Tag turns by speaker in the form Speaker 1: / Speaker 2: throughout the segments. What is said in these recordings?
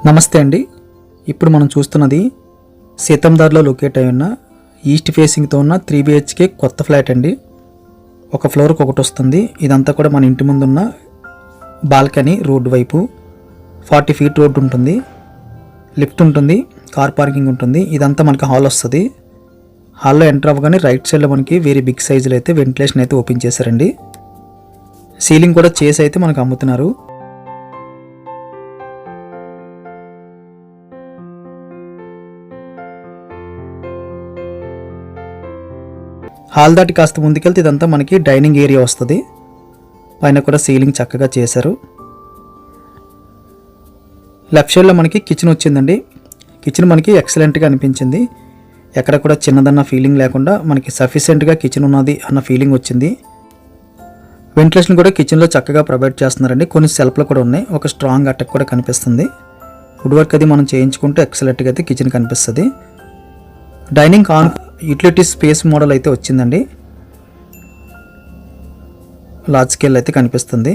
Speaker 1: నమస్తే అండి. ఇప్పుడు మనం చూస్తున్నది సీతందార్లో లొకేట్ అయి ఉన్న ఈస్ట్ ఫేసింగ్తో ఉన్న త్రీ బిహెచ్కే కొత్త ఫ్లాట్ అండి. ఒక ఫ్లోర్కి ఒకటి వస్తుంది. ఇదంతా కూడా మన ఇంటి ముందున్న బాల్కనీ రోడ్డు వైపు. ఫార్టీ ఫీట్ రోడ్డు ఉంటుంది. లిఫ్ట్ ఉంటుంది. కార్ పార్కింగ్ ఉంటుంది. ఇదంతా మనకి హాల్ వస్తుంది. హాల్లో ఎంటర్ అవ్వగానే రైట్ సైడ్లో మనకి వేరే బిగ్ సైజులో అయితే వెంటిలేషన్ అయితే ఓపెన్ చేశారండి. సీలింగ్ కూడా చేసి అయితే మనకు అమ్ముతున్నారు. హాల్ దాటి కాస్త ముందుకెళ్తే ఇదంతా మనకి డైనింగ్ ఏరియా వస్తుంది. పైన కూడా సీలింగ్ చక్కగా చేశారు. లెఫ్ట్ సైడ్లో మనకి కిచెన్ వచ్చిందండి. కిచెన్ మనకి ఎక్సలెంట్గా అనిపించింది. ఎక్కడ కూడా చిన్నదన్న ఫీలింగ్ లేకుండా మనకి సఫిషియెంట్గా కిచెన్ ఉన్నది అన్న ఫీలింగ్ వచ్చింది. వెంటిలేషన్ కూడా కిచెన్లో చక్కగా ప్రొవైడ్ చేస్తున్నారండి. కొన్ని సెల్ఫ్లు కూడా ఉన్నాయి. ఒక స్ట్రాంగ్ అటక్ కూడా కనిపిస్తుంది. వుడ్ వర్క్ అది మనం చేయించుకుంటే ఎక్సలెంట్గా అయితే కిచెన్ కనిపిస్తుంది. Dining and utility space model అయితే వచ్చిందండి. లార్జ్ స్కేల్ అయితే కనిపిస్తుంది.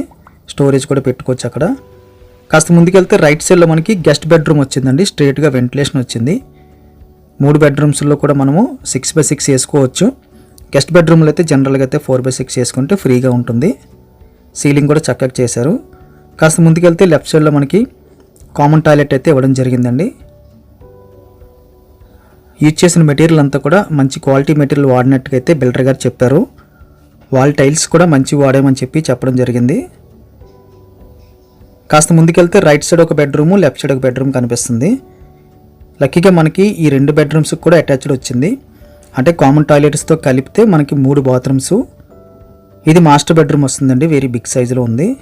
Speaker 1: స్టోరేజ్ కూడా పెట్టుకోవచ్చు అక్కడ. కాస్త ముందుకెళ్తే రైట్ సైడ్లో మనకి గెస్ట్ బెడ్రూమ్ వచ్చిందండి. స్ట్రేట్గా వెంటిలేషన్ వచ్చింది. మూడు బెడ్రూమ్స్లో కూడా మనము సిక్స్ బై సిక్స్ వేసుకోవచ్చు. గెస్ట్ బెడ్రూమ్లో అయితే జనరల్గా అయితే ఫోర్ బై సిక్స్ వేసుకుంటే ఫ్రీగా ఉంటుంది. సీలింగ్ కూడా చక్కగా చేశారు. కాస్త ముందుకెళ్తే లెఫ్ట్ సైడ్లో మనకి కామన్ టాయిలెట్ అయితే ఇవ్వడం జరిగిందండి. యూజ్ చేసిన మెటీరియల్ అంతా కూడా మంచి క్వాలిటీ మెటీరియల్ వాడినట్టుగా అయితే బిల్డర్ గారు చెప్పారు. వాల్ టైల్స్ కూడా మంచి వాడామని చెప్పి చెప్పడం జరిగింది. కాస్త ముందుకెళ్తే రైట్ సైడ్ ఒక బెడ్రూము లెఫ్ట్ సైడ్ ఒక బెడ్రూమ్ కనిపిస్తుంది. లక్కీగా మనకి ఈ రెండు బెడ్రూమ్స్ కూడా అటాచ్డ్ వచ్చింది. అంటే కామన్ టాయిలెట్స్తో కలిపితే మనకి మూడు బాత్రూమ్స్. ఇది మాస్టర్ బెడ్రూమ్ వస్తుందండి వెరీ బిగ్ సైజులో ఉంది.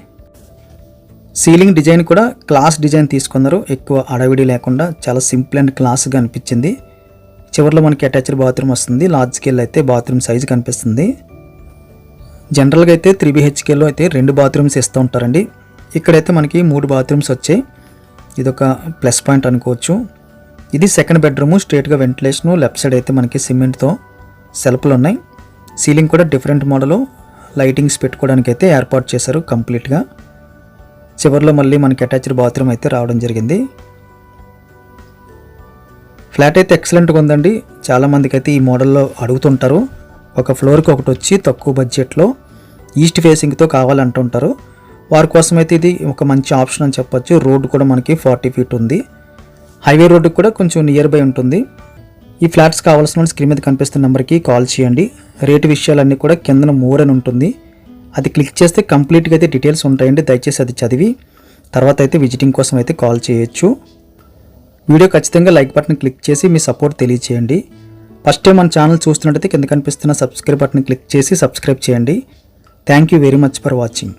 Speaker 1: సీలింగ్ డిజైన్ కూడా క్లాస్ డిజైన్ తీసుకున్నారు. ఎక్కువ అడవిడి లేకుండా చాలా సింపుల్ అండ్ క్లాస్గా అనిపించింది. చివరిలో మనకి అటాచ్డ్ బాత్రూమ్ వస్తుంది. లార్జ్ స్కేల్ అయితే బాత్రూమ్ సైజ్ కనిపిస్తుంది. జనరల్గా అయితే త్రీ బిహెచ్కేలో అయితే రెండు బాత్రూమ్స్ ఇస్తూ ఉంటారండి. ఇక్కడైతే మనకి మూడు బాత్రూమ్స్ వచ్చాయి. ఇదొక ప్లస్ పాయింట్ అనుకోవచ్చు. ఇది సెకండ్ బెడ్రూమ్ స్ట్రేట్గా వెంటిలేషను లెఫ్ట్ సైడ్ అయితే మనకి సిమెంట్తో సెల్ఫ్లు ఉన్నాయి. సీలింగ్ కూడా డిఫరెంట్ మోడల్ లైటింగ్స్ పెట్టుకోవడానికి అయితే ఏర్పాటు చేశారు కంప్లీట్గా చివరిలో మళ్ళీ మనకి అటాచ్డ్ బాత్రూమ్ అయితే రావడం జరిగింది. ఫ్లాట్ అయితే ఎక్సలెంట్గా ఉందండి. చాలామందికి అయితే ఈ మోడల్లో అడుగుతుంటారు. ఒక ఫ్లోర్కి ఒకటి వచ్చి తక్కువ బడ్జెట్లో ఈస్ట్ ఫేసింగ్తో కావాలంటుంటారు. వారి కోసం అయితే ఇది ఒక మంచి ఆప్షన్ అని చెప్పొచ్చు. రోడ్డు కూడా మనకి ఫార్టీ ఫీట్ ఉంది. హైవే రోడ్డుకి కూడా కొంచెం నియర్ బై ఉంటుంది. ఈ ఫ్లాట్స్ కావాల్సిన వాళ్ళు స్క్రీన్ మీద కనిపిస్తున్న నెంబర్కి కాల్ చేయండి. రేటు విషయాలన్నీ కూడా కిందన మోర్ అని ఉంటుంది. అది క్లిక్ చేస్తే కంప్లీట్గా అయితే డీటెయిల్స్ ఉంటాయండి. దయచేసి అది చదివి తర్వాత అయితే విజిటింగ్ కోసం అయితే కాల్ చేయొచ్చు. వీడియో ఖచ్చితంగా లైక్ బటన్ క్లిక్ చేసి మీ సపోర్ట్ తెలియచేయండి. ఫస్ట్ టైం మన ఛానల్ చూస్తున్నట్టయితే కింద కనిపిస్తున్న సబ్స్క్రైబ్ బటన్ క్లిక్ చేసి సబ్స్క్రైబ్ చేయండి. Thank you very much for watching